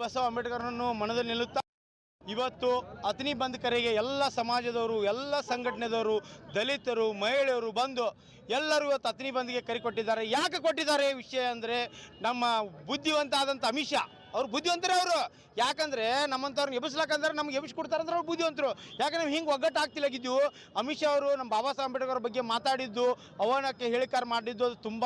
ಬಸವ ಅಂಬೇಡ್ಕರ್ನನ್ನು ಮನದಲ್ಲಿ ನಿಲ್ಲುತ್ತಾ ಇವತ್ತು ಅತನಿ ಬಂದ್ ಕರೆಗೆ ಎಲ್ಲ ಸಮಾಜದವರು, ಎಲ್ಲ ಸಂಘಟನೆದವರು, ದಲಿತರು, ಮಹಿಳೆಯರು ಬಂದು ಎಲ್ಲರೂ ಇವತ್ತು ಅತನಿ ಬಂದ್ಗೆ ಕರೆ ಕೊಟ್ಟಿದ್ದಾರೆ. ಯಾಕೆ ಕೊಟ್ಟಿದ್ದಾರೆ ವಿಷಯ ಅಂದರೆ ನಮ್ಮ ಬುದ್ಧಿವಂತ ಆದಂಥ ಅಮಿತ್ ಶಾ. ಅವ್ರು ಬುದ್ಧಿವಂತರೇ ಅವರು. ಯಾಕಂದ್ರೆ ನಮ್ಮಂಥವ್ರನ್ನ ಎಬ್ಬಿಸ್ಲಾಕಂದ್ರೆ ನಮ್ಗೆ ಎಬ್ಬಿಸಿ ಕೊಡ್ತಾರೆ ಅಂದ್ರೆ ಅವ್ರು ಬುದ್ಧಿವಂತರು. ಯಾಕಂದ್ರೆ ಹಿಂಗೆ ಒಗ್ಗಟ್ಟು ಆಗ್ತಿಲ್ಲಾಗಿದ್ದು ಅಮಿತ್ ಶಾ ಅವರು ನಮ್ಮ ಬಾಬಾ ಸಾಹೇಬ್ ಅಂಬೇಡ್ಕರ್ ಬಗ್ಗೆ ಮಾತಾಡಿದ್ದು ಅವನಕ್ಕೆ ಹೇಳಿಕಾರ ಮಾಡಿದ್ದು ಅದು ತುಂಬ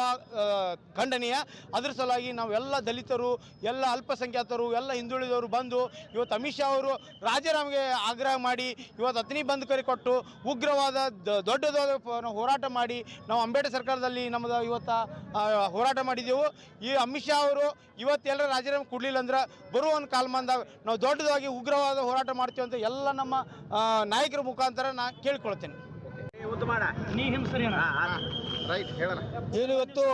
ಖಂಡನೀಯ. ಅದ್ರ ಸಲುವಾಗಿ ನಾವೆಲ್ಲ ದಲಿತರು, ಎಲ್ಲ ಅಲ್ಪಸಂಖ್ಯಾತರು, ಎಲ್ಲ ಹಿಂದುಳಿದವರು ಬಂದು ಇವತ್ತು ಅಮಿತ್ ಶಾ ಅವರು ರಾಜಾರಾಮ್ಗೆ ಆಗ್ರಹ ಮಾಡಿ ಇವತ್ತು ಅತ್ನಿ ಬಂದ್ ಕರೆ ಕೊಟ್ಟು ಉಗ್ರವಾದ ದೊಡ್ಡದಾದ ಹೋರಾಟ ಮಾಡಿ ನಾವು ಅಂಬೇಡ್ಕರ್ ಸರ್ಕಾರದಲ್ಲಿ ನಮ್ಮದು ಇವತ್ತು ಹೋರಾಟ ಮಾಡಿದ್ದೆವು. ಈ ಅಮಿತ್ ಶಾ ಅವರು ಇವತ್ತೆಲ್ಲ ರಾಜೀನಾಮೆ ಕೊಡಲಿಲ್ಲ ಅಂದ್ರೆ ಬರುವ ಒಂದು ಕಾಲಮಾನದಾಗ ನಾವು ದೊಡ್ಡದಾಗಿ ಉಗ್ರವಾದ ಹೋರಾಟ ಮಾಡ್ತೀವಿ ಅಂತ ಎಲ್ಲ ನಮ್ಮ ನಾಯಕರ ಮುಖಾಂತರ ನಾ ಕೇಳ್ಕೊಳ್ತೇನೆ. ಏನಿವತ್ತು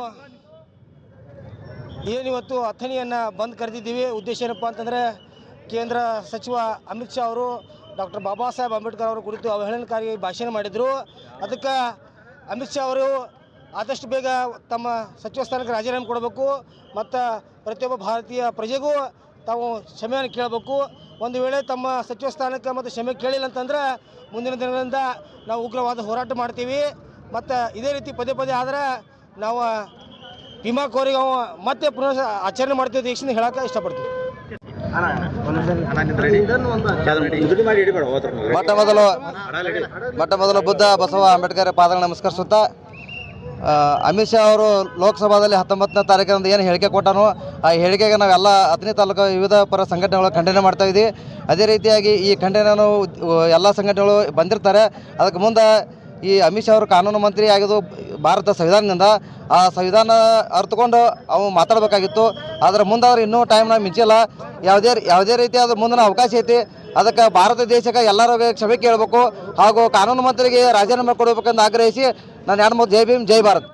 ಏನಿವತ್ತು ಅಥಣಿಯನ್ನು ಬಂದ್ ಕರೆದಿದ್ದೀವಿ. ಉದ್ದೇಶ ಏನಪ್ಪ ಅಂತಂದರೆ ಕೇಂದ್ರ ಸಚಿವ ಅಮಿತ್ ಶಾ ಅವರು ಡಾಕ್ಟರ್ ಬಾಬಾ ಸಾಹೇಬ್ ಅಂಬೇಡ್ಕರ್ ಅವರ ಕುರಿತು ಅವಹೇಳನಕಾರಿ ಭಾಷಣ ಮಾಡಿದರು. ಅದಕ್ಕೆ ಅಮಿತ್ ಶಾ ಅವರು ಆದಷ್ಟು ಬೇಗ ತಮ್ಮ ಸಚಿವ ಸ್ಥಾನಕ್ಕೆ ರಾಜೀನಾಮೆ ಕೊಡಬೇಕು. ಮತ್ತು ಪ್ರತಿಯೊಬ್ಬ ಭಾರತೀಯ ಪ್ರಜೆಗೂ ತಾವು ಕ್ಷಮೆಯನ್ನು ಕೇಳಬೇಕು. ಒಂದು ವೇಳೆ ತಮ್ಮ ಸಚಿವ ಸ್ಥಾನಕ್ಕೆ ಮತ್ತು ಕ್ಷಮೆ ಕೇಳಿಲ್ಲ ಅಂತಂದ್ರೆ ಮುಂದಿನ ದಿನಗಳಿಂದ ನಾವು ಉಗ್ರವಾದ ಹೋರಾಟ ಮಾಡ್ತೀವಿ. ಮತ್ತು ಇದೇ ರೀತಿ ಪದೇ ಪದೇ ಆದರೆ ನಾವು ಭೀಮಾ ಕೋರಿಗೆ ಅವ ಮತ್ತೆ ಪುನಃ ಆಚರಣೆ ಮಾಡ್ತೀವಿ ದೀಕ್ಷೆಯಿಂದ ಹೇಳಕ್ಕೆ ಇಷ್ಟಪಡ್ತೀವಿ ಮೊಟ್ಟ ಮೊದಲು ಮೊಟ್ಟ ಮೊದಲು ಬುದ್ಧ ಬಸವ ಅಂಬೇಡ್ಕರ್ ಪಾದ ನಮಸ್ಕರಿಸುತ್ತಾ ಅಮಿತ್ ಶಾ ಅವರು ಲೋಕಸಭಾದಲ್ಲಿ ಹತ್ತೊಂಬತ್ತನೇ ತಾರೀಕಿನಿಂದ ಏನು ಹೇಳಿಕೆ ಕೊಟ್ಟನೋ, ಆ ಹೇಳಿಕೆಗೆ ನಾವೆಲ್ಲ ಹತ್ತನೇ ತಾಲೂಕು ವಿವಿಧ ಪರ ಸಂಘಟನೆಗಳು ಖಂಡನೆ ಮಾಡ್ತಾ ಇದ್ದೀವಿ. ಅದೇ ರೀತಿಯಾಗಿ ಈ ಖಂಡನೆಯನ್ನು ಎಲ್ಲ ಸಂಘಟನೆಗಳು ಬಂದಿರ್ತಾರೆ. ಅದಕ್ಕೆ ಮುಂದೆ ಈ ಅಮಿತ್ ಶಾ ಅವರು ಕಾನೂನು ಮಂತ್ರಿ ಆಗಿದ್ದು ಭಾರತ ಸಂವಿಧಾನದಿಂದ, ಆ ಸಂವಿಧಾನ ಅರ್ಥಕೊಂಡು ಅವು ಮಾತಾಡಬೇಕಾಗಿತ್ತು. ಆದರೆ ಮುಂದೆ ಅವ್ರು ಇನ್ನೂ ಟೈಮ್ ನಾವು ಮಿಂಚಿಲ್ಲ. ಯಾವುದೇ ಯಾವುದೇ ರೀತಿಯಾದ ಮುಂದಿನ ಅವಕಾಶ ಐತಿ. ಅದಕ್ಕೆ ಭಾರತ ದೇಶಕ್ಕೆ ಎಲ್ಲರೂ ಕ್ಷಮೆ ಕೇಳಬೇಕು ಹಾಗೂ ಕಾನೂನು ಮಂತ್ರಿಗೆ ರಾಜೀನಾಮೆ ಕೊಡಬೇಕೆಂದು ಆಗ್ರಹಿಸಿ ನಾನು ಎರಡು ಮೂರು ಜೈ ಭೀಮ್, ಜೈ ಭಾರತ್.